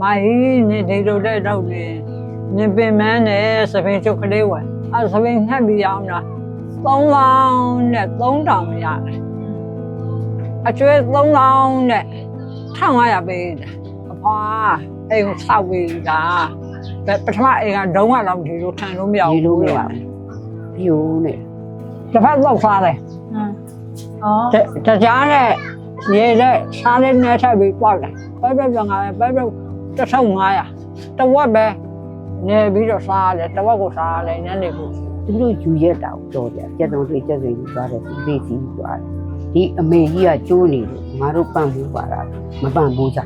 မာဟီနေဒီလိုတဲ့တော့နေနေပင်မန်းနဲ့စပင်းချုပ်ကလေးဝယ်အဲစပင်းနှက်ပြီးအောင်လား3လောင်းနဲ့3000ရတယ်အကျွေး3လောင်းနဲ့1500ပေးတယ်အဖွာအိမ်ကိုဆောက်ပြီးတာပထမအိမ်ကဒုံးကတော့ဒီလိုထန်လို့မရဒီဘူးလိုမရဘူးပြိုးနေတစ်ဖက်လောက်စားတယ်ဟမ်အော်တကြားနဲ့ရေနဲ့စားလေးနဲ့ထပ်ပြီးပေါက်တယ်ပဲပဲပြန်လာပဲပဲ 1500တဝက်ပဲနေပြီးတော့စားရတယ်တဝက်ကိုစားရတယ်ညနေကိုသူတို့ယူရက်တာကိုတော်တယ်ကြက်တုံးတွေကြက်စိမ်ယူသွားတယ်ဒီလေးစီယူသွားတယ်ဒီအမေကြီးကကျိုးနေလို့ငါတို့ပန့်ဘူးပါတာမပန့်ဘူးကြ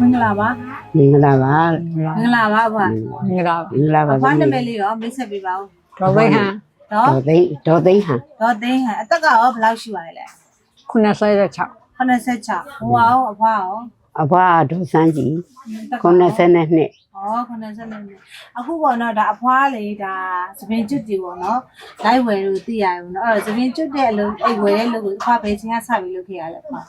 မင်္ဂလာပါမင်္ဂလာပါမင်္ဂလာပါအဖွာငါမင်္ဂလာပါအဖွာနာမည်လေးရောမိတ်ဆက်ပေးပါဦးတော့သိဟန်နော်တော်သိန်းတော်သိန်းဟန်တော့သိန်းဟန်အသက်ကရောဘယ်လောက်ရှိပါလဲလဲ96 86ဟိုရောအဖွာရောအဘွားဒုစန်းကြီးအသက်က90နဲ့နှစ်ဩ90နဲ့အခုပေါ့နော်ဒါအဖွာလေဒါသပင်ကျွတ်တီပေါ့နော်လိုက်ဝယ်လို့သိရတယ်ပေါ့နော်အဲ့တော့သပင်ကျွတ်တဲ့အလုပ်အဲ့ဝယ်တဲ့လုပ်ကိုအဖွာပဲချင်းကစပြီးလုပ်ခဲ့ရတယ်အဖွာ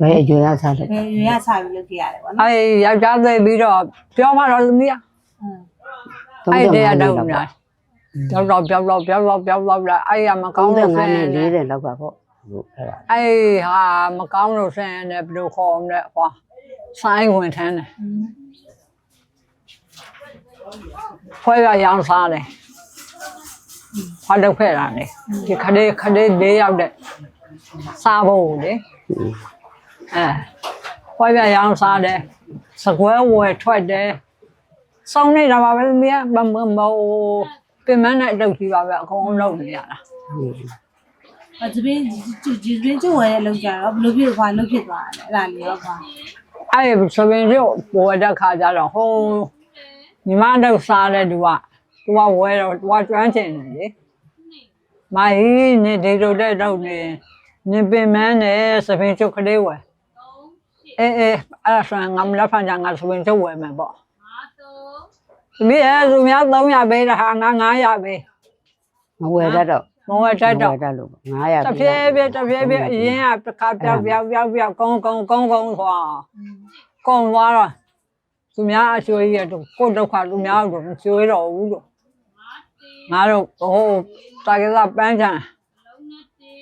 ဘယ်အကျွေးရစားလဲဘယ်ရွေးရစပြီးလုပ်ခဲ့ရတယ်ပေါ့နော်အဲယောက်ျားသိပြီးတော့ပြောမှတော့သမီးอ่ะဟွန်းအဲ့တည်းကတော့နာပြောက်တော့ပြောက်တော့ပြောက်တော့ပြောက်တော့လာအဲ့ရမကောင်းလို့ဆ35င်းနဲ့နေ40လောက်ကပေါ့ဟုတ်အဲ့ဒါအဲ့ဟာမကောင်းလို့ဆင်းနေဘယ်လိုခေါ်မလဲဟောဆိုင်ဝင်ထမ်းတယ်ဖွဲရရောင်းစားတယ်ဖွာတော့ဖဲ့တာလေဒီခလေးခလေးလေးရောက်တဲ့စားဖို့လေ အဲဖွဲရရောင်းစားတယ်စကွဲဝယ်ထွက်တယ်စောင်းနေတာပါပဲမြတ်မမမပင်မနဲ့အလုပ်ကြီးပါပဲအကုန်လုံးလုပ်နေရတာအသပင်ကျွတ်ကျွတ်ကျွတ်ဝယ်တဲ့လုပ်ကြတော့ဘယ်လိုဖြစ်ခွာလုပ်ဖြစ်သွားတယ်အဲ့ဒါလေးရောခွာအဲ့ဒီဆိုရင်တို့ပေါ်တဲ့ခါကျတော့ဟိုညီမတို့စားတဲ့သူကသူကဝဲတော့သူကကျွမ်းကျင်တယ်လေမာဟီနေဒီလိုတဲ့တော့နေနေပင်မန်းနဲ့စပင်းချုပ်ကလေးဝယ် အေးအေးအဲ့ဒါဆိုရင်ငါမလက်ဖန်ကြငါစပင်းချုပ်ဝယ်မယ်ပေါ့သမီးရဲ့သူများ300ပေးတာဟာငါ900ပေးမဝယ်တတ်တော့မဝယ်တတ်တော့မဝယ်တတ်လို့900တဖြည်းဖြည်းတဖြည်းဖြည်းအရင်ကတစ်ခါပြောက်ပြောက်ပြောက်ပြောက်ကောင်းကောင်းကောင်းကောင်းခွာကုံသွားတော့သူများအချိုးကြီးရတော့ကိုယ်ဒုက္ခသူများတော့မကျွေးတော့ဘူးလို့ငါတို့ဟိုတာကစားပန်းချံ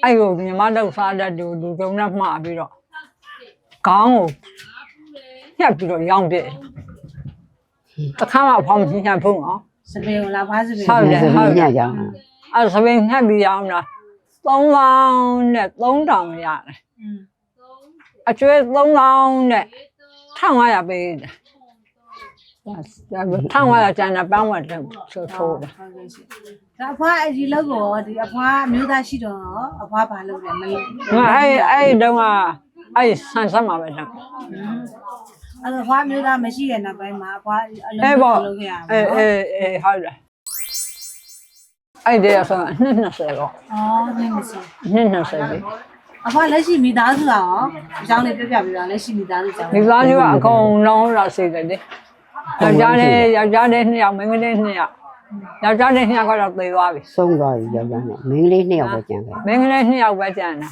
အဲ့ကိုညီမတို့စားတဲ့လူလူကုံနဲ့မှားပြီးတော့ ခေါင်းကိုညှက်ပြီးတော့ရောင်းပြတယ်တခါမှဖောင်းညှက်ဖုံးအောင်စပင်ကိုလာဖားစပင်ဟုတ်တယ်ဟုတ်ညကြောင်းအဲ့စပင်းညှက်ပြီးရောင်းတာ3လောင်းနဲ့3000ရတယ်อืมအကျွေး3လောင်းနဲ့1500ပေးတယ်1500ကျန်တဲ့ပန်းဝတ်တော့ဆိုထိုးတယ်ဟုတ်ကဲ့ရှင်ဒါအဖွားအဒီလောက်ကိုဒီအဖွားအမျိုးသားရှိတော့အဖွားဘာလုပ်လဲမလုပ်ငါအဲ့အဲ့တုန်းက အဲ့ဆန်ဆက်မှာပဲတော့အဲ့တော့အဖွားအမျိုးသားမရှိတဲ့နောက်ပိုင်းမှာအဖွားအလုံးအဲ့ပေါ့လုပ်ခဲ့ရမှာအေးအေးအေးဟုတ်တယ်အဲ့ဒီအဆောအနှစ်20ပေါ့အော်နေမရှိနှစ်20ပြီအဖွားလက်ရှိမိသားစုကရောအကြောင်းလေးပြပြပေးပါလက်ရှိမိသားစုကြောင်းဒီသားကြီးကအကုန်လုံးလာစေတယ်လေယောက်ျားလေးယောက်ျားလေးနှစ်ယောက်မိန်းကလေးနှစ်ယောက်ယောက်ျားလေးနှစ်ယောက်ကတော့သေသွားပြီဆုံးသွားပြီယောက်ျားနဲ့မိန်းကလေးနှစ်ယောက်ပဲကျန်ခဲ့မင်းကလေးနှစ်ယောက်ပဲကြံတယ်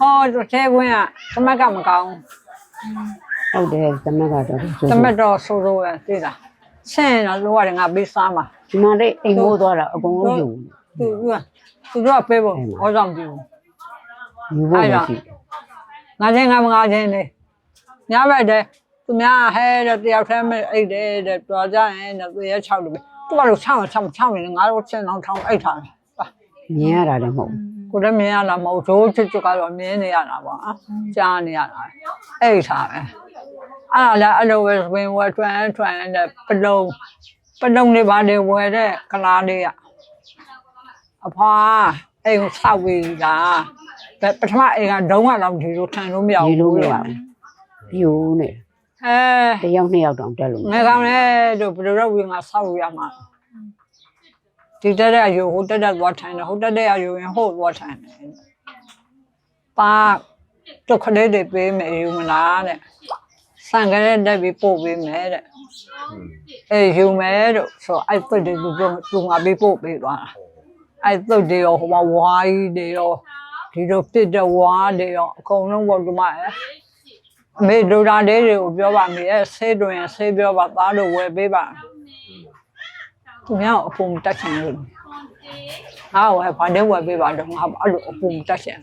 ဟောထဲခွင်းကသမက်ကမကောင်းဟုတ်တယ်သမက်ကတော့သမက်တော့ဆိုးဆိုးပဲသိလားဆင်းတော့လိုရတယ်ငါပေးစားမှာဒီမှာလေးအိမ်မိုးသွားတာအကုန်လုံးယူသူကသူတို့ကပေးဖို့ဟောဆောင်ပြူယူဖို့မရှိငါချင်းငါမငါချင်းလေညဘက်တည်းသူများဟဲတဲ့တယောက်တည်းမဲ့အိတ်တယ်တဲ့တော်ကြရင်တဲ့သူရဲ6လို့ပဲသူကလို့6အောင်6 6နေငါတို့ချင်းအောင်ထောင်းအိတ်ထားတယ်မြင်ရတာလည်းမဟုတ် ကိုလည်းမြင်ရတာမဟုတ်တို့ချွတ်ချွတ်ကတော့မြင်နေရတာပေါ့အာကြားနေရတာအိတ်ထားပဲအဲ့ဒါလည်းအဲ့လိုပဲဝင်ဝဲထွန်းထွန်းတဲ့ပလုံပလုံလေးပါလေဝဲတဲ့ကလားလေးကအဖွာအိမ်ကိုဆောက်ပြီးတာဘယ်ပထမအိမ်ကဒုံးကတော့ဒီလိုထန်လို့မရဒီဘူးလိုမရဘူးပြိုးနေအဲတယောက်နှစ်ယောက်တောင်တက်လို့ငယ်ကောင်လေးတို့ဘယ်လိုတော့ဝင်ငါဆောက်ရမှာ ဒီတက်တဲ့အယူဟိုတက်တက်သွားထိုင်တယ်ဟိုတက်တဲ့အယူရင်ဟိုသွားထိုင်တယ်ပါတော့ခလေးတွေပေးမယ်ယူမလားတဲ့ဆန်ကလေးတက်ပြီးပို့ပေးမယ်တဲ့အေးယူမယ်တို့ဆိုအဲ့ပတ်တွေသူသူငါပေးပို့ပေးသွားတာအဲ့သုတ်တွေရောဟိုမှာဝါးကြီးတွေရောဒီလိုပြစ်တဲ့ဝါးတွေရောအကုန်လုံးပေါ့ဒီမှာအမေဒူရာလေးတွေကိုပြောပါမေအဲဆေးတွင်ဆေးပြောပါသားတို့ဝယ်ပေးပါ သူများအပုံတက်ချင်လို့ငါ့ကိုဘာနဲ့ဝယ်ပေးပါတော့ငါအဲ့လိုအပုံတက်ချင်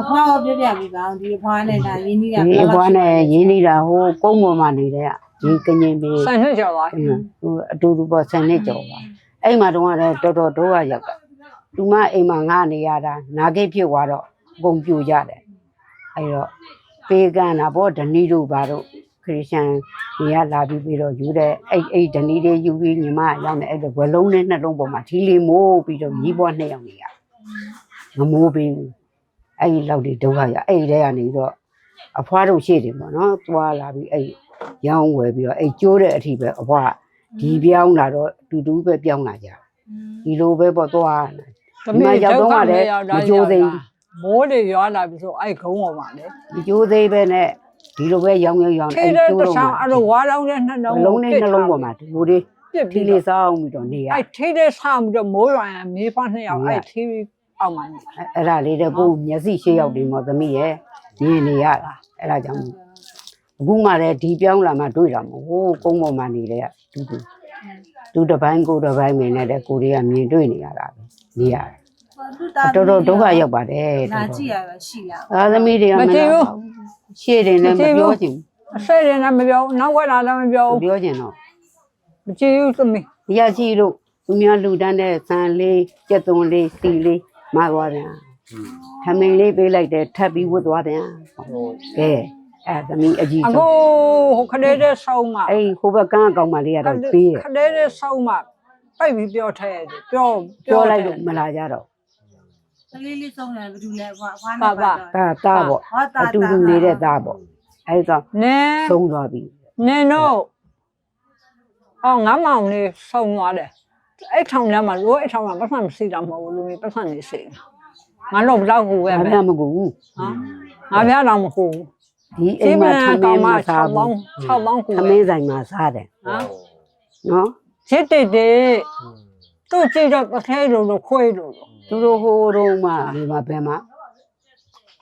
အဖွားကိုပြပြပြီးပါအောင်ဒီအဖွားနဲ့ဒါရင်းနှီးတာဒီအဘွားနဲ့ရင်းနေတာဟိုကုန်းပေါ်မှာနေတဲ့ကဒီကငင်ပေးဆန်နှစ်ကျော်သွားဟိုအတူတူပေါ့ဆန်နှစ်ကျော်ပါအဲ့မှာတော့လည်းတော်တော်ဒုက္ခရောက်တာသူမအိမ်မှာငါနေရတာနာကိဖြစ်သွားတော့အကုန်ပြိုကြတယ်အဲ့တော့ပေးကန်တာပေါ့ဓနီတို့ဘာတို့ ခရစ်ယာန်တွေကလာပြီးပြီးတော့ယူတဲ့အဲ့အဲ့ဓနီတွေယူပြီးညီမရောက်နေအဲ့တော့ဝလုံးနဲ့နှလုံးပေါ်မှာထီလီမိုးပြီးတော့ညီးပွားနှစ်ယောက်နေရမမိုးပြီးဘူးအဲ့ဒီလောက်ဒီဒုက္ခရအဲ့ဒီထဲကနေတော့အဖွားတို့ရှိတယ်ပေါ့နော်သွားလာပြီးအဲ့ရောင်းဝယ်ပြီးတော့အဲ့ကျိုးတဲ့အထိပဲအဖွားဒီပြောင်းလာတော့တူတူပဲပြောင်းလာကြဒီလိုပဲပေါ့သွားမိုးတွေရွာလာပြီဆိုအဲ့ခုံးပေါ်မှာလေဒီကျိုးသေးပဲနဲ့ ဒီလိုပဲရောင်းရောင်းရောင်းခေအဲ့တဲ့ကျိုးတတော့ခြားအဲ့လိုဝါလောင်းတဲ့နှလုံးလုံးနဲ့နှလုံးပေါ်မှာဒီလိုတွေပြစ်ထီပြီးလေးစားအောင်ပြီးတော့နေရအဲ့ထိတဲ့ဆာပြီးတော့မိုးရွာရင်မေးဖားနှစ်ယောက်အဲ့ထီအောက်မှာနေအဲ့ဒါလေးတဲ့ကိုမျက်စိရှေ့ရောက်နေမော်သမီးရဲ့မြင်နေရတာအဲ့ဒါကြောင့်အခုမှလည်းဒီပြောင်းလာမှတွေ့တာမဟုတ်ဟိုကုန်းပေါ်မှာနေတဲ့တူတူတူတစ်ပိုင်းကိုတစ်ပိုင်းမင်းနဲ့တဲ့ကိုတွေကမြင်တွေ့နေရတာပဲနေရတယ် တော်တော်ဒုက္ခရောက်ပါတယ်လာတော်ကြည့်တော်ရပဲရှိလားအာသမီးတွေကရှေ့တယ်လည်းမပြောချင်အဆွေတွေနဲ့မပြောနောက်ဝက်လာလည်းမပြောဘူးမပြောချင်တော့မကြည့်ဘူးသမီးဒီရရှိလို့သူများလူတန်းတဲ့ဆန်လေးကြက်သွန်လေးစီလေးမသွားတယ်ထမင်းလေးပေးလိုက်တယ်ထပ်ပြီးဝတ်သွားတယ်ကဲအဲသမီးအကြီးအဆုံးကိုဟိုခလေးတဲ့ဆောင်းမှာအဲ့ဟိုဘက်ကန်းအကောင်မလေးကတော့ပေးရခလေးတဲ့ဆောင်းမှာပိတ်ပြီးပြောထဲတယ်ပြောပြောလိုက်လို့မလာကြတော့ ကလေးလေးဆုံးတယ်ဘယ်သူလဲအဖွားအဖွားနဲ့ပါတော့ဒါသားပေါ့ဟောတာအတူတူနေတဲ့သားပေါ့အဲ့တော့နင်းသုံးသွားပြီနင်းတော့အော်ငါမောင်လေးဆောင်းသွားတယ်အဲ့ထောင်ထဲမှာလို့အဲ့ထောင်မှာပတ်စံမရှိတာမဟုတ်ဘူးလူမျိုးပတ်စံနေစေငါတော့ဘလောက်ကိုပဲဘာပဲမှမကူဘူးဟမ်ငါပြတော့မဟုတ်ဘူးဒီအိမ်မှာထမင်းမစား6ပေါဘူးင်း6ပေါင်းကိုထမင်းဆိုင်မှာစားတယ်ဟမ်နော်ချစ်တဲ့တဲ့သူ့ကြည့်တော့တစ်ထဲလိုလိုခွေးလိုလို သူတို့ဟိုတုန်းမှဒီမှာဘယ်မှာ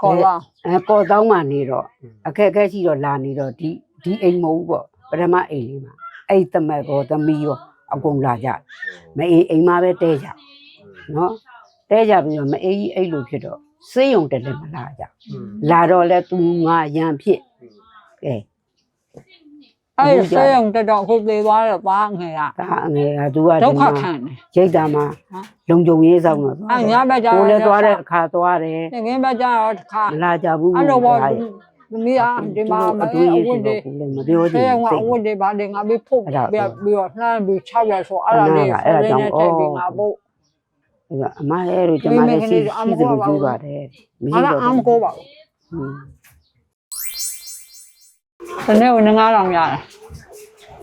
ခေါ်လာအဲကော်တောင်းမှနေတော့အခက်အခဲရှိတော့လာနေတော့ဒီဒီအိမ်မဟုတ်ဘူးပေါ့ပထမအိမ်လေးမှာအဲ့တမက်ကောသမီးရောအကုန်လာကြမအေးအိမ်မှာပဲတဲကြနော်တဲကြပြီးတော့မအေးကြီးအဲ့လိုဖြစ်တော့စေးုံတက်လည်းမလာကြလာတော့လဲသူငါရံဖြစ်ကဲ အဲ့ဆေးရုံတက်တော့ခုသေးသွားတော့ပါငယ်ကဒါအငယ်ကသူကဒုဒီက္ခမှာခံတယ်ရိတ်တာမှာဟမ်လုံကြုံရေးဆောင်တော့အဲ့ညဘက်ကျကိုတော့လည်းသွားတဲ့အခါသွားတယ်ငငင်းဘက်ကျတော့တစ်ခါမလာကြဘူးအဲ့လိုပေါ့ဒါသမီးအားဒီမှာမအတူအေးအရေးဝဆိုတ်တွေတော့ကိုလည်းမပြောချဆေးင်ရုံဘူးကအဝတ်တွေပါလေငါပြီးဖုတ်အဲ့ဒါပြပြီးတော့နှမ်းပြီး6ရက်ဆိုအဲ့ဒါလေးအဲ့ဒါအဲ့ကြောဒါင့်နဲ့ထည့်ပြီးဩငါပို့အဲ့ဒါအမရဲ့တို့ကျမလည်းရှိရှိသလိုပြောပါတယ်ငါကအမကိုပါဘူးဘူး တနေ့ကို9000ရတယ်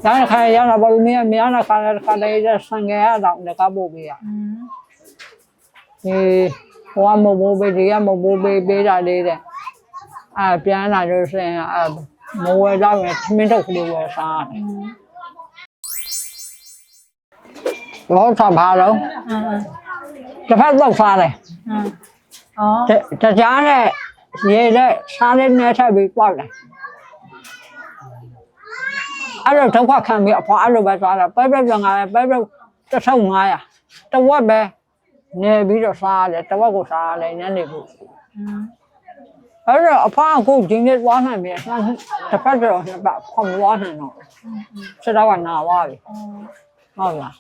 ဒါနဲ့ခါရရတာဘာလို့မင်းမရတာခါရခါလေးရဆံငယ်ရတော့လည်းကပို့ပေးရအေးဟိုကမမိုးပေးဒီကမမိုးပေးပေးတာလေးတဲ့အာပြန်လာလို့ဆိုရင်အာမဝယ်တော့ရင်သမင်းထုတ်ကလေးဝယ်စားတယ်တော့ဆဘာလုံးတစ်ဖက်တော့စားတယ်ဟုတ်တကြားနဲ့ရေနဲ့စားနဲ့နဲ့ထပ်ပြီးပေါက်တယ် အဲ့တော့ဒုက္ခခံပြီးအဖွာအဲ့လိုပဲသွားတာပဲပဲပြန်လာတယ်ပဲပဲ1500တဝက်ပဲနေပြီးတော့စားရတယ်တဝက်ကိုစားရတယ်ညနေကိုอืมအဲ့တော့အဖွာအခုဒီနေ့သွားနိုင်ပြီနှစ်တစ်ဖက်တော့နှစ်ပတ်ခွန်သွားနိုင်တော့စတော့ကနာသွားပြီဟုတ်လား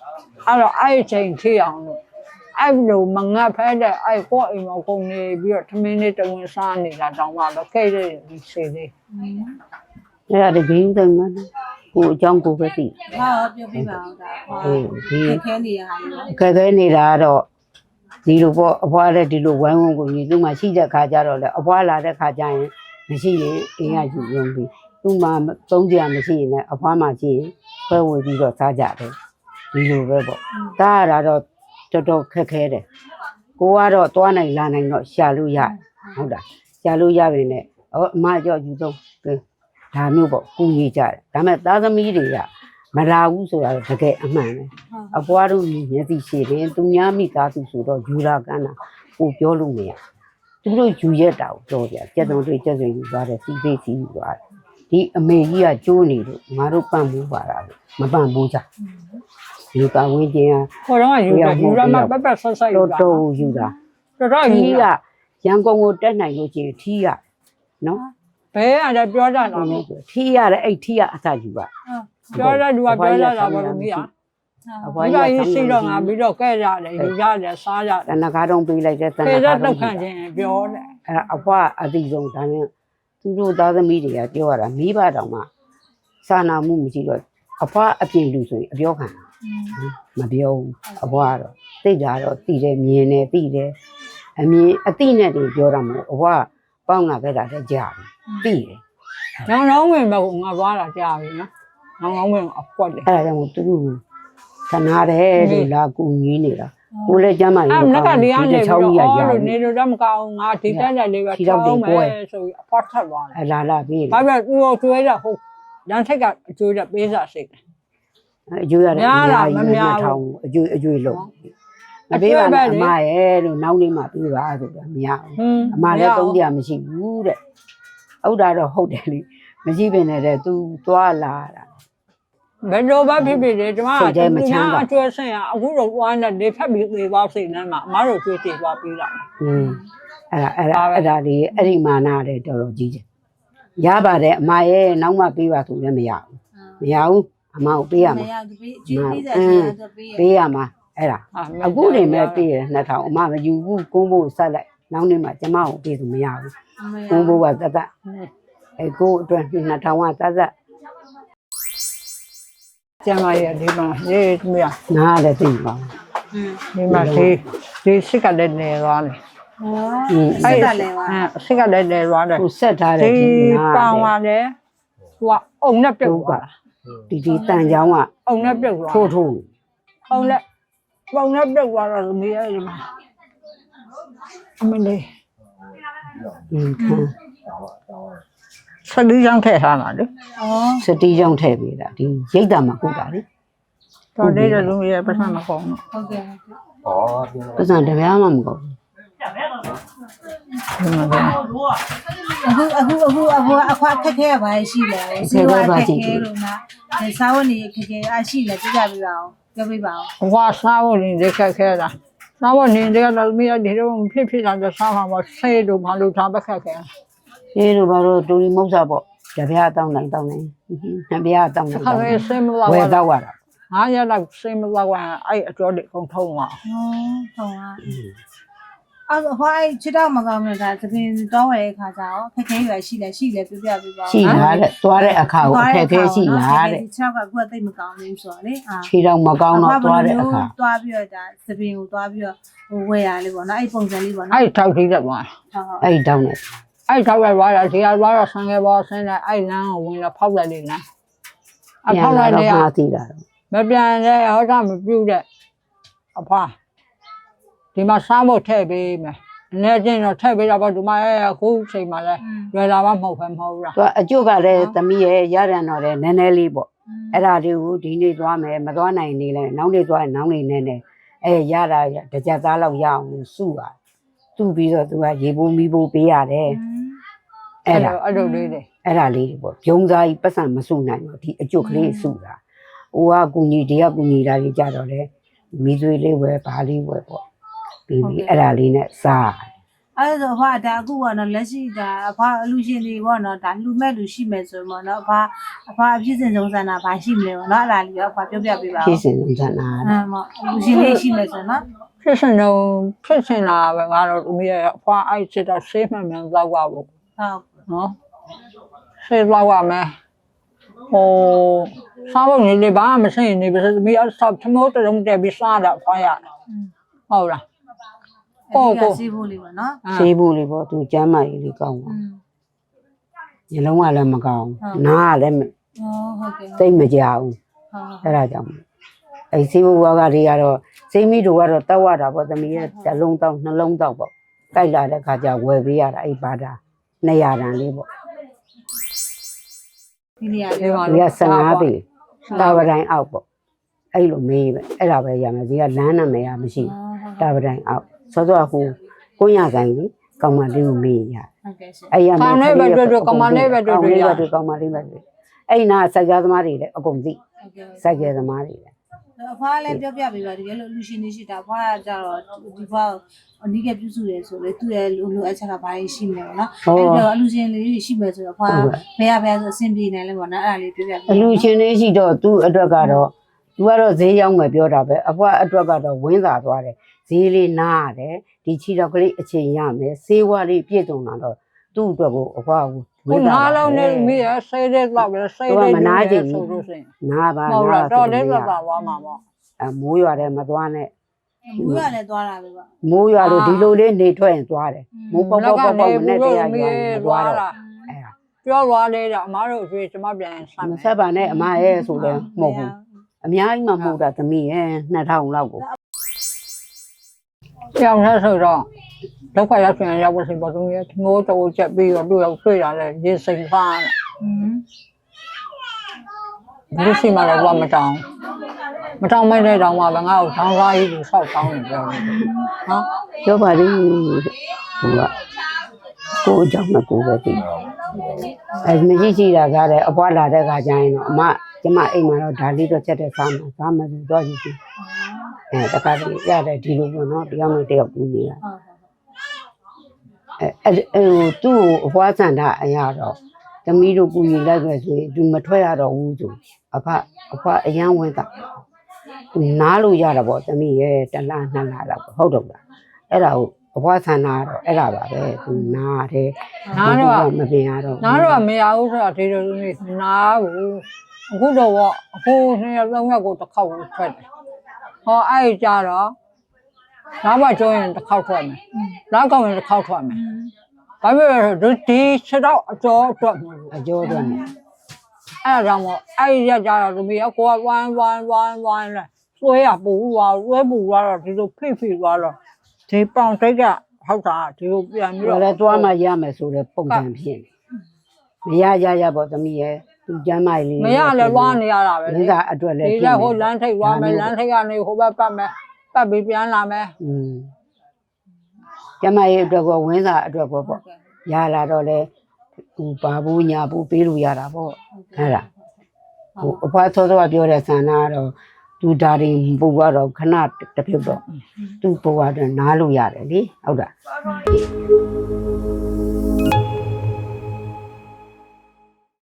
အဲ့တော့အဲ့ဒီချိန်ထိအောင်လို့အဲ့လိုမငတ်ဖဲတဲ့အဲ့ကိုယ့်အိမ်မှာကုန်နေပြီးတော့သမင်းလေးတဝင်စားနေတာတောင်းပါတော့ခဲ့တဲ့ဒီစီလေးအဲ့ဒါတကင်းတယ်မနော် ကိုအကြောင်းကိုပဲသိဟောပြောပြပါဦးဒါဟောအေးဒီခက်ခဲနေရဟာလေအခက်အခဲနေတာကတော့ဒီလိုပေါ့အဖွားတဲ့ဒီလိုဝိုင်းဝန်းကိုညီသူမှရှိတဲ့ခါကျတော့လေအဖွားလာတဲ့ခါကျရင်မရှိရင်အင်းကယူရုံပြီးသူမှသုံးကြမရှိရင်လည်းအဖွားမှရှိရင်ခွဲဝေပြီးတော့စားကြတယ်ဒီလိုပဲပေါ့တားရတာတော့တော်တော်ခက်ခဲတယ်ကိုကတော့သွားနိုင်လာနိုင်တော့ရှာလို့ရဟုတ်လားရှာလို့ရပြီနဲ့ဟောအမကြောက်ယူဆုံးကဲ ဒါမျိုးပေါ့ကူညီကြတယ်ဒါမဲ့သားသမီးတွေကမလာဘူးဆိုတာတော့တကယ်အမှန်ပဲအပွားတို့ညီမျက်စိရှိတယ်သူများမိသားစုဆိုတော့ယူလာကန်းတာကိုပြောလို့မရသူတို့ယူရက်တာကိုပြောပြကြက်တုံတွေကြက်စုံယူသွားတယ်စီးစိတ်စီးယူသွားတယ်ဒီအမေကြီးကကျိုးနေလို့ငါတို့ပန့်မှုပါတာလို့မပန့်ဘူးကြဒီကဝင်းကျင်ကခေါ်တော့ယူတာယူရမှာပက်ပက်ဆက်ဆက်ယူတော်တာတော်ကိုယူတာတော်တော်ထီယူးကတာရန်ကုန်ကိုတက်နိုင်လို့ချင်းထီးရနော် ဘဲရတယ်ပြောတာတော့ထီးရတယ်အဲ့ထီးရအသာယူပါပြောတာသူကပြောတာတော့ဘာလို့မရအဘဘွားယ်ကြီးလိုကရှိတော့ငါပြီးတော့ကဲရတယ်ယူရတယ်စားရတတယ်နကားတော့ပေးလိုက်တဲ့တနဖေကားရက်တော့တော့ခံခြင်းပြောတယ်အဲ့ဒါအဘွားအတိဆုံးဒါနဲ့သူတို့သားသမီးတွေကပြောရတာမိဘတော်မှာစာနာမှုမရှိတော့အဘွားအပြင်လူဆိုရင်အပြောခံမပြောဘူးအဘွားကတော့သိတာတော့သိတယ်မြင်တယ်သိတယ်အမြင်အသိနဲ့တွေပြောတာမဟုတ်အဘွားပေါင်းလာခဲ့တာလည်းကြာပြီ သိတယ်။နောင်နောင်ဝင်ဘကငါသွားတာကြာပြီနော်။နောင်နောင်ဝင်အပွက်တယ်အဲ့ဒါကြောင့်သူတို့သနာတယ်လို့လာကူညီနေတာကိုလည်းကျမ်းမာ။ရေးအဲ့မနက်ကဒီကနေချောင်းကြီးရအော်ရလို့နေလို့တော့မကောင်းငါဒီတက်တက်လေးပဲထောင်းမယ်ဆိုပြီးအဖွက်ထက်သွားတယ်အလာလာပြီး။ဘာပဲသူ့ကိုကျွေးတာဟုတ်။ရန်ထက်ကအကျွေးတဲ့ပေးစားစိတ်တယ်အကျိုးရတယ်များလားမများဘူးထောင်အကျိုးအကျိုးလုံးမအကျိုးပေးပါပဲနဲ့လေအမရဲ့လို့နောက်နေ့မှပေးပါဆိုတာမရဘူး။ဟွန်းအမလည်းသုံးတရားမရှိဘူးတဲ့ ဟုတ်တာတော့ဟုတ်တယ်လေမရှိပင်နဲ့တဲ့ तू သွားလာတာ ဘယ်လိုပဲဖြစ်ဖြစ်လေဒီမှာ စိတ်ထဲမချမ်းသာ အကျွေးဆင်ရအခုတော့သွားနေလေဖက်ပြီးသေးပါစိတ်နဲ့မှာအမတို့ကျွေးတည်သွားပြီးတာ อืมအဲ့ဒါအဲ့ဒါအဲ့ဒါလေးအဲ့ဒီမာနာတဲ့တော်တော်ကြီးတယ်ရပါတယ်အမရဲ့နောက်မှပေးပါဆိုလည်းမရဘူးမရဘူးအမကိုပေးရ မ မှာ ရဘူးပေးကျွေးပေးစားချင်တော့ပေးရ ပေးရမှာအဲ့ဒါအခုနေမဲ့ပေးရ2000အမမယူဘူးကုန်းဖို့ဆက်လိုက် နောက်နေ့မှကျမကိုပေးလို့မရဘူးကုန်းဖို့ကတတ်တတ်အဲကိုအတွက်2000ကတတ်တတ်ကျန်ပါရဲ့ဒီမှာရေးမြာနားလည်းသိပါဒီမှာဒီဒီစစ်ကလည်းနေသွားတယ်ဘူးစိတ်ကလည်းပါအဲစစ်ကလည်းနေသွားတယ်ဟိုဆက်ထားတဲ့ဒီဒီနားပောင်ပါလေသူကအုံနဲ့ပြုတ်သွားတာဒီဒီတန်ချောင်းကအုံနဲ့ပြုတ်သွားထိုးထိုးအုံနဲ့ပောင်နဲ့ပြုတ်သွားတော့လူကြီးရဲ့ဒီမှာ အမလေးอืมခံဆက်ဒီကြောင့်ထည့်ထားတာလေဩစတီးချောင်းထည့်ပေးတာဒီရိတ်တာမှာကုတာလေတော်လေးတဲ့လူကြီးရဲ့ပတ်စံမကောင်းဘူးဟုတ်ကဲ့ပတ်စံတစ်ပြားမှမကုန်ဘူးဒီမှာကအခုအခုအခုအခုအခွားခက်ခဲရပါရှိလဲစီဝါခက်ခဲလို့နာစာဝတ်နေခက်ခဲအရှိလဲပြကြပြပါအောင်ပြောပြပါအောင်ဘွားစားဖို့နေခက်ခဲတာ စားဖို့နေတယ်တော့မိရဒီတော့ဖြစ်ဖြစ်တာစားမှာမဆေးတို့ဘာလို့ထားပခက်ခဲအေးတို့ဘာလို့တူရီမုတ်စာပေါ့တစ်ပြားတောင်းနိုင်တောင်းနိုင်နှစ်ပြားတောင်းနိုင်ခါပဲဆေးမလောက်ဝယ်တော့တော့ရတာငါရတော့ဆေးမလောက်အဲ့အကျော်တွေကုန်ထုံးသွားဟောဟုတ်ပါ အဲ့ဟိုအဲ့ချစ်တော့မကောင်းဘူးဒါသပင်တော့ဝယ်တဲ့ခါကျတော့ခက်ခဲရရှိလဲရှိလဲပြပြပြပါရှိလားတဲ့သွားတဲ့အခါကိုအခက်အခဲရှိလားတဲ့ချောက်ကအခုကသိမကောင်းဘူးဆိုတော့လေအာခြေတော့မကောင်းတော့သွားတဲ့အခါသွားပြီးတော့ဒါသပင်ကိုသွားပြီးတော့ဟိုဝယ်ရလေးပေါ့နော်အဲ့ပုံစံလေးပေါ့နော်အဲ့ထောက်ထိတက်သွားဟုတ်ဟုတ်အဲ့တောင်းနေအဲ့ထောက်ရသွားတာဒီကသွားတော့ဆန်ငယ်ပေါ်ဆင်းတဲ့အဲ့လမ်းကိုဝင်လာဖောက်လိုက်နေလားအဖောက်လိုက်နေမှာသိတာမပြန်တဲ့ဟောတာမပြုတ်တဲ့အဖွာ ဒီမှာစားဖို့ထည့်ပေးမယ်အနေချင်းတော့ထည့်ပေးတာပေါ့ဒီမှာအခုချိန်မှာလဲလွယ်လာမှမဟုတ်ပဲမဟုတ်ဘူးလားသူအကျုပ်ကလည်းသမီးရဲ့ရရန်တော့လည်းနည်းနည်းလေးပေါ့အဲ့ဒါတွေကိုဒီနေ့သွားမယ်မသွားနိုင်နေလဲနောက်နေ့သွားရင်နောက်နေ့နဲ့နဲ့အဲရတာတစ်ကြက်သားလောက်ရအောင်စုပါစုပြီးတော့သူကရေပိုးမီးပိုးပေးရတယ်အဲ့ဒါအဲ့လိုလေးတွေအဲ့ဒါလေးတွေပေါ့ဂျုံစားကြီးပတ်စံမစုနိုင်တော့ဒီအကျုပ်ကလေးစုတာဟိုကကူညီတရားကူညီတာကြီးကြတော့လေမိသွေးလေးဝယ်ဘာလေးဝယ်ပေါ့ ပြီးပြီးအဲ့ဒါလေးနဲ့စားအဲ့ဒါဆိုဟောဒါအခုကနော်လက်ရှိဒါအဖအလူရှင်တွေပေါ့နော်ဒါလူမဲ့လူရှိမဲ့ဆိုရင်ပေါ့နော်အဖအဖအဖြစ်စဉ်ဆုံးဆန္ဒဘာရှိမလဲပေါ့နော်အဲ့ဒါလေးရောအဖပြောပြပေးပါဖြဦးည့်စင်လုံးစံနာအမ်မလူရှင်လေးရှိမဲ့ဆိုရင်နော်ဖြစ်စင်တော့ဖြစ်စင်လာပဲငါတို့ဦးရဲ့အဖွာအဲ့စစ်တော့ဆေးမှန်မှန်လောက်ပါဘူးဟုတ်နော်ဆေးလောက်ပါမယ်ဟိုစားဖို့နေလေဘာမှမစင်နေပြီသမီးအဆောက်ထမိုးတုံးတက်ပြီးစားတာဖွာရဟုတ်လား အဲ့ဒီကစီးဖို့လေးပေါ့နော်ဆေးဖို့လေးပေါ့သူကျမ်းမာရေးလေးကောင်းပါอืมညလုံးကလည်းမကောင်းဟုတ်နားကလည်းမဟောဟုတ်ကဲ့ဟုတ်သိမ့်မကြဘူးဟုတ်အဲ့ဒါကြောင့်အဲဆေးဘွားကတွေကတော့စိမ့်မိတို့ကတော့တောက်ရတာပေါ့သမီးရဲ့တစ်လုံးတောက်နှလုံးတောက်ပေါ့ကြိုက်လာတဲ့ခါကျဝယ်ပေးရတာအဲ့ဘာတာ200တန်လေးပေါ့ဒီနေရာဒီမှာဒီက15ပေတာဝတိုင်းအောက်ပေါ့အဲ့လိုမေးပဲအဲ့ဒါပဲရမယ်ဒီကလမ်းနာမည်ကမရှိဘူးတာဝတိုင်းအောက် စောစောကဟိုကိုရဆိုင်ကြီးကောင်မလေးကိုမေးရဟုတ်ကဲ့ရှင်အဲ့ရမယ်ကောင်နဲ့ပဲတွေ့တွေ့ကောင်မနဲ့ပဲတွေ့တွေ့ရကောင်လေးပဲတွေ့ကောင်မလေးပဲတွေ့အဲ့နာစိုက်ကသမားတွေလည်းအကုန်သိဟုတ်ကဲ့စိုက်ကသမားတွေလည်းအဖွားလည်းပြောပြပေးပါတကယ်လို့လူရှင်နေရှိတာအဖွားကကြတော့ဒီဖွားအနိကပြုစုတယ်ဆိုလေသူ့ရဲ့လူလူအချက်ကဘာကြီးရှိမလဲပေါ့နော်အဲ့တော့အလူရှင်လေးတွေရှိမယ်ဆိုတော့အဖွားဘယ်ရဘယ်ဆိုအဆင်ပြေနေလဲပေါ့နော်အဲ့ဒါလေးပြောပြပေးအလူရှင်လေးရှိတော့သူ့အတွက်ကတော့သူကတော့ဈေးရောက်မယ်ပြောတာပဲအဖွားအတွက်ကတော့ဝင်းသာသွားတယ် ဈေးလေးနားရတယ်ဒီချီတော့ကလေးအချိန်ရမယ်ဆေးဝါးလေးပြည့်စုံလာတော့သူ့အတွက်ကိုအဖွားကိုဝခုင်းသာနားလုံးနဲ့မိရဆေးတဲ့တော့ပဲဆေးတဲ့ဆိုလို့ရှိရင်နားပါဟုတ်နားလားတော်လေးတော့သွားမှာပေါ့အမိုးရွာတယ်မသွားနဲ့ဘူးရလည်းသွားတာပဲပေါ့မိုးရွာလို့ဒီလိုလေးနေထွက်ရင်သွားတယ်မိုးပေါက်ပေါက်ပေါက်ပေါက်မနဲ့တရားရွာရင်မသွားတော့အဲ့ဒါပြောသွားလေတော့အမားတို့ရွှေကျမပြန်ဆမ်းမမယ်ဆက်ပါနဲ့အမရဲ့ဆိုလည်းမဟုတ်ဘူးအများကြီးမှမဟုတ်တာသမီးရဲ့2000လောက်ကို ကြောင်နဲ့ဆိုတော့ဒုက္ခရောက်ပြန်ရောက်ဖို့စီပေါ်တော့ရငိုးတော့ချက်ပြီးတော့သူ့ရောက်တွေ့လာလဲရေစိမ်ဖားတယ်อืมဘုရှိမှလည်းဘာမတောင်းမတောင်းမတဲ့တောင်းမှပဲငါ့ကိုထောင်းစားကြီးကိုဆောက်တောင်းနေပြောတယ်နော်ပြောပါလိမ့်ဟိုကကိုအကြောင်းမကိုပဲသိအဲမရှိရှိတာကားတယ်အပွားလာတဲ့ခါကျရင်တော့အမ ကျမအိမ်မှာတော့ဒါလေးတော့ချက်တဲ့စားမှာစားမယ်ဆိုတော့ကြည့်ကြည့်အဲတခါတည်းရတယ်ဒီလိုပေါ့နော်တရားမတယောက်ပြီးနေတာဟုတ်ဟုတ်အဲအဲဟိုသူ့ကိုအဖွားဆန္ဒအရာတော့သမီးတို့ကူညီလိုက်ပဲဆိုရင်သူမထွက်ရတော့ဘူးဆိုအဖအဖွားအရန်ဝင်တာသူနားလို့ရတာပေါ့သမီးရဲ့တစ်လားနှစ်လားတော့ဟုတ်တော့လားအဲ့ဒါကိုအဖွားဆန္ဒကတော့အဲ့ဒါပါပဲသူနားတယ်နားတော့မပြင်ရတော့နားတော့မရဘူးဆိုတော့ဒီလိုလူမျိုးနားဘူး အခုတော့အခုနှစ်ရက်သုံးရက်ကိုတစ်ခေါက်ထွက်တယ်ဟောအဲ့ကြတော့နားမကျုံးရင်တစ်ခေါက်ထွက်မယ်နားကောင်းရင်တစ်ခေါက်ထွက်မယ်ဘာဖြစ်လဲဆိုဒီခြေတော့အကျော်အတွက်မလို့အကျော်တော့နေအဲ့ဒါကြောင့်မို့အဲ့ဒီရက်ကြတော့လူမျိုးကကိုကဝိုင်းဝိုင်းဝိုင်းဝိုင်းလဲသွေးရပူသွားသွေးပူသွားတော့ဒီလိုဖိဖိသွားတော့ဒီပေါင်တိတ်ကဟုတ်တာဒီလိုပြန်ပြီးတော့တော့လည်းသွားမှရမယ်ဆိုတဲ့ပုံစံဖြစ်နေမရရရပေါ့သမီးရဲ့ သူကျမ်းမိုင်လေးမရလည်းလွားနေရတာပဲမိလေသားအတွက်လည်းဒီဖြစ်လည်းနေဟိုလမ်းထိပ်သွားမယ်လမ်းထိပ်ကနေဟိုဘက်ပတ်မယ်ပတ်ပြီးပြန်လာမယ်อืมကျမရဲ့အတွက်ကောဝင်းစာအတွက်ကောပေါ့ရလာတော့လေဟိုဘာဘူးညာဘူးပေးလို့ရတာပေါ့အဲ့ဒါဟိုအဖွားသောသောကပြောတဲ့ဆန္ဒကတော့သူဒါတွေပူကတော့ခဏတစ်ပြုတ်တော့သူပူကတော့နားလို့ရတယ်လေဟုတ်တာ